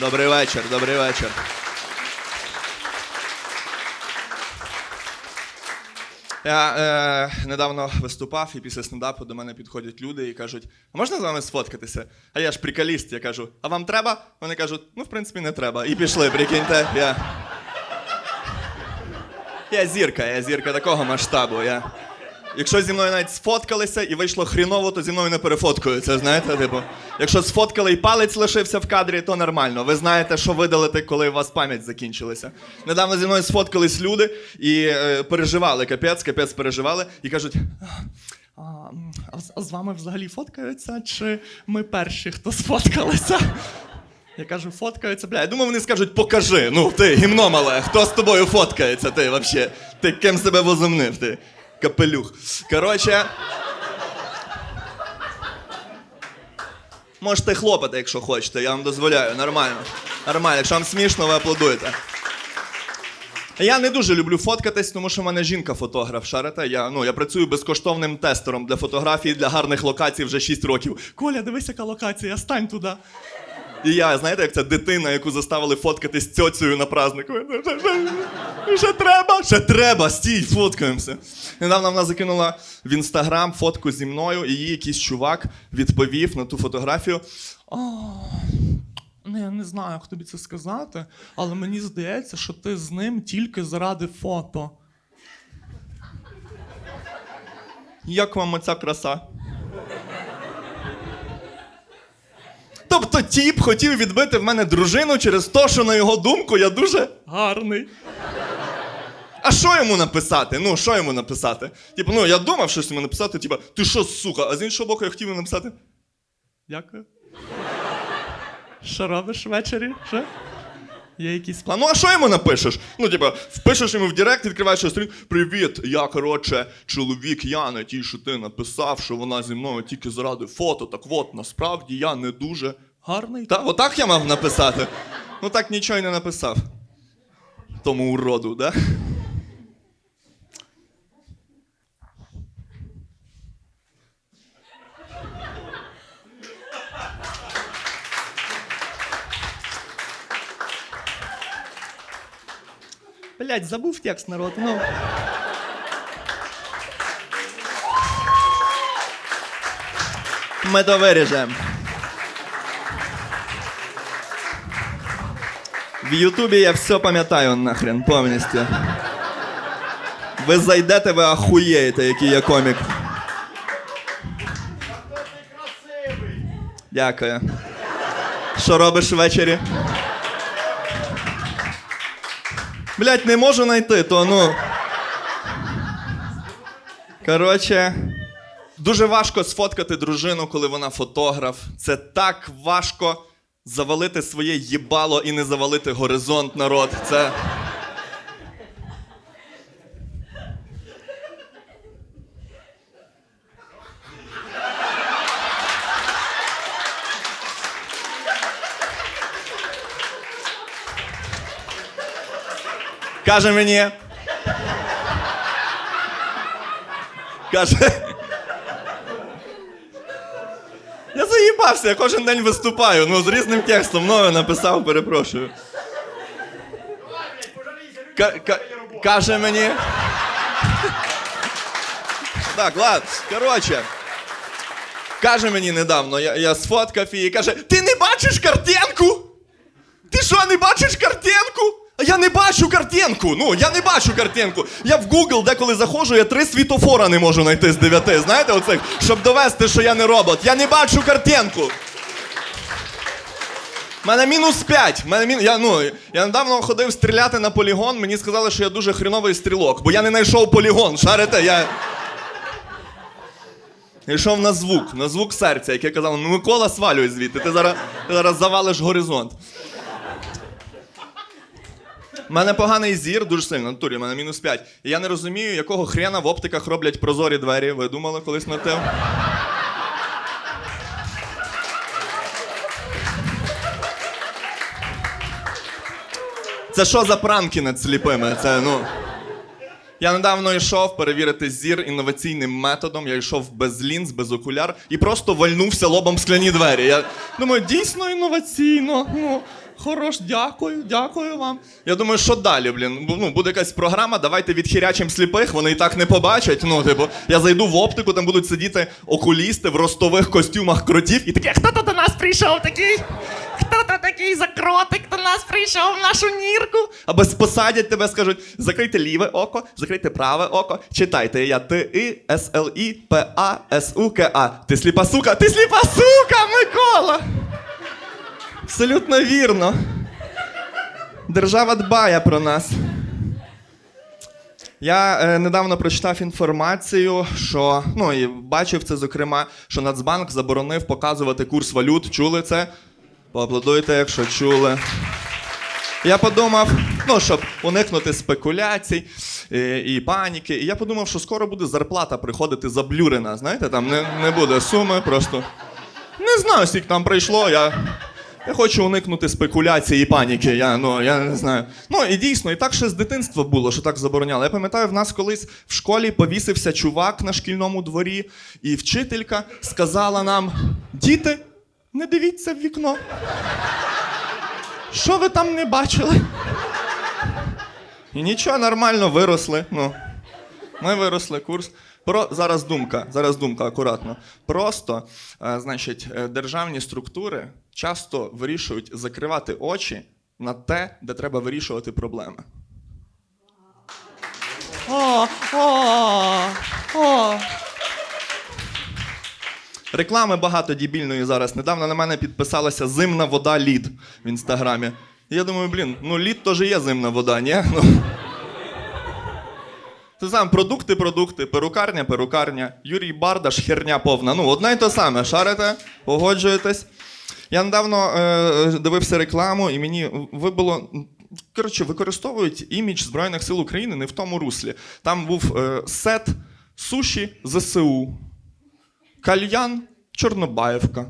Добрий вечір, добрий вечір. Я е, недавно виступав, і після стендапу до мене підходять люди і кажуть: а можна з вами сфоткатися? А я ж приколіст, я кажу, а вам треба? Вони кажуть, ну, в принципі, не треба. І пішли, прикиньте. Я, я зірка, я зірка такого масштабу. Я... Якщо зі мною навіть сфоткалися і вийшло хріново, то зі мною не перефоткаються, знаєте, типу. Якщо сфоткали і палець лишився в кадрі, то нормально. Ви знаєте, що видалити, коли у вас пам'ять закінчилася. Недавно зі мною сфоткались люди і е, переживали, капець, капець переживали, і кажуть. А, а з- вами взагалі фоткаються? Чи ми перші, хто сфоткалися? Я кажу, фоткаються, бля. Я думаю, вони скажуть, покажи. Ну, ти, гімно мале, хто з тобою фоткається, ти вообще? Ти ким себе возомнив, ти? Капелюх. Коротше. Можете хлопати, якщо хочете, я вам дозволяю, нормально. Нормально, якщо вам смішно, ви аплодуєте. Я не дуже люблю фоткатись, тому що в мене жінка фотограф. Шарите? Я, ну, я працюю безкоштовним тестером для фотографій для гарних локацій вже 6 років. Коля, дивись, яка локація, стань туди. І я, знаєте, як ця дитина, яку заставили фоткатись з цьоцею на празднику. Ще, треба, ще треба, стій, фоткаємося. Недавно вона закинула в інстаграм фотку зі мною, і їй якийсь чувак відповів на ту фотографію. Ну я не знаю, як тобі це сказати, але мені здається, що ти з ним тільки заради фото. Як вам оця краса? Тобто тіп хотів відбити в мене дружину через те, що на його думку я дуже гарний. А що йому написати? Ну, що йому написати? Типу, ну я думав щось йому написати, типу, ти що, сука? А з іншого боку, я хотів йому написати. Дякую. Що робиш ввечері? Що? Є якийсь план. Ну, а що йому напишеш? Ну, типа, впишеш йому в Директ, відкриваєш сторінку. Привіт, я, коротше, чоловік Яни, тій, що ти написав, що вона зі мною тільки заради фото. Так от, насправді я не дуже гарний. Та, отак я мав написати. Ну так нічого й не написав. Тому уроду, да? Блять, забув текст, народ. Ну. Ми то В Ютубі я все пам'ятаю нахрен повністю. Ви зайдете, ви ахуєєте, який я комік. Дякую. Що робиш ввечері? Блять, не можу знайти, то ну. Коротше, дуже важко сфоткати дружину, коли вона фотограф. Це так важко завалити своє їбало і не завалити горизонт, народ. Це. Каже мені. Каже. Я я кожен день виступаю. Ну, з різним текстом нове написав, перепрошую. Ка- ка- каже мені. Так, ладно. Коротше. Каже мені недавно, я, я сфоткав її, каже: Ти не бачиш картинку? Ти що, не бачиш картинку? Я не бачу картинку. Ну, я не бачу картинку. Я в Google деколи заходжу, я три світофора не можу знайти з дев'яти. Знаєте, оцих, щоб довести, що я не робот. Я не бачу картинку. У мене мінус 5. Мене мін... я, ну, я недавно ходив стріляти на полігон, мені сказали, що я дуже хріновий стрілок, бо я не знайшов полігон. Шарите, я. Я йшов на звук, на звук серця, яке казав, ну Микола, свалюй звідти, ти зараз, ти зараз завалиш горизонт. У мене поганий зір дуже сильно, в натурі, у мене мінус 5. І я не розумію, якого хрена в оптиках роблять прозорі двері. Ви думали колись над тим? Це що за пранки над сліпими? Це ну. Я недавно йшов перевірити зір інноваційним методом. Я йшов без лінз, без окуляр і просто вальнувся лобом в скляні двері. Я думаю, дійсно інноваційно. Ну, Хорош, дякую, дякую вам. Я думаю, що далі, блін? Ну, буде якась програма, давайте відхірячим сліпих, вони і так не побачать. Ну, типу, я зайду в оптику, там будуть сидіти окулісти в ростових костюмах кротів і такі, хто то до нас прийшов такий? Хто то такий закротик до нас прийшов в нашу нірку? Або посадять тебе, скажуть, закрийте ліве око, закрийте праве око, читайте я Т І С Л І П А С У К А. Ти сліпа сука, ти сліпа сука, Микола! Абсолютно вірно. Держава дбає про нас. Я е, недавно прочитав інформацію, що ну і бачив це, зокрема, що Нацбанк заборонив показувати курс валют. Чули це? Поаплодуйте, якщо чули. Я подумав, ну, щоб уникнути спекуляцій е, і паніки. І я подумав, що скоро буде зарплата приходити заблюрена. Знаєте, там не, не буде суми, просто не знаю, скільки там прийшло. Я, я хочу уникнути спекуляції і паніки. Я, ну, я не знаю. Ну і дійсно, і так ще з дитинства було, що так забороняли. Я пам'ятаю, в нас колись в школі повісився чувак на шкільному дворі, і вчителька сказала нам: діти, не дивіться в вікно. Що ви там не бачили? І нічого, нормально виросли. Ну, ми виросли курс. Про зараз думка, зараз думка акуратно. Просто, е, значить, е, державні структури часто вирішують закривати очі на те, де треба вирішувати проблеми. О, о, о. Реклами багато дібільної зараз. Недавно на мене підписалася зимна вода лід в інстаграмі. І я думаю, блін, ну лід теж є зимна вода, ні? Ну. Це саме продукти, продукти, перукарня, перукарня, Юрій Бардаш, херня повна. Ну, одне й те саме. Шарите, погоджуєтесь. Я недавно е, дивився рекламу, і мені вибило. Коротше, використовують імідж Збройних сил України не в тому руслі. Там був е, сет суші ЗСУ, кальян Чорнобаївка.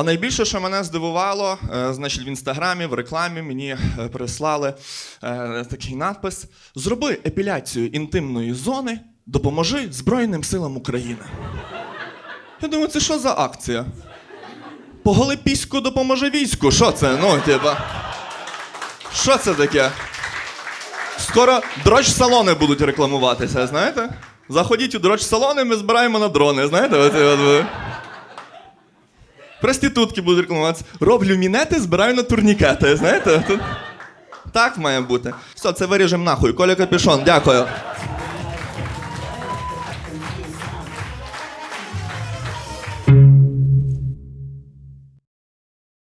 А найбільше, що мене здивувало, е, значить, в інстаграмі, в рекламі мені е, прислали е, такий надпис: Зроби епіляцію інтимної зони, допоможи Збройним силам України. Я думаю, це що за акція? Поголи піську, допоможе війську. Що це? Ну, типа. Що це таке? Скоро дрож-салони будуть рекламуватися, знаєте? Заходіть у дрож-салони, ми збираємо на дрони, знаєте? Оце от ви. Проститутки будуть рекламуватися. Роблю мінети, збираю на турнікети. Знаєте? Тут... Так має бути. Все, це виріжемо нахуй. Коля Капішон, дякую.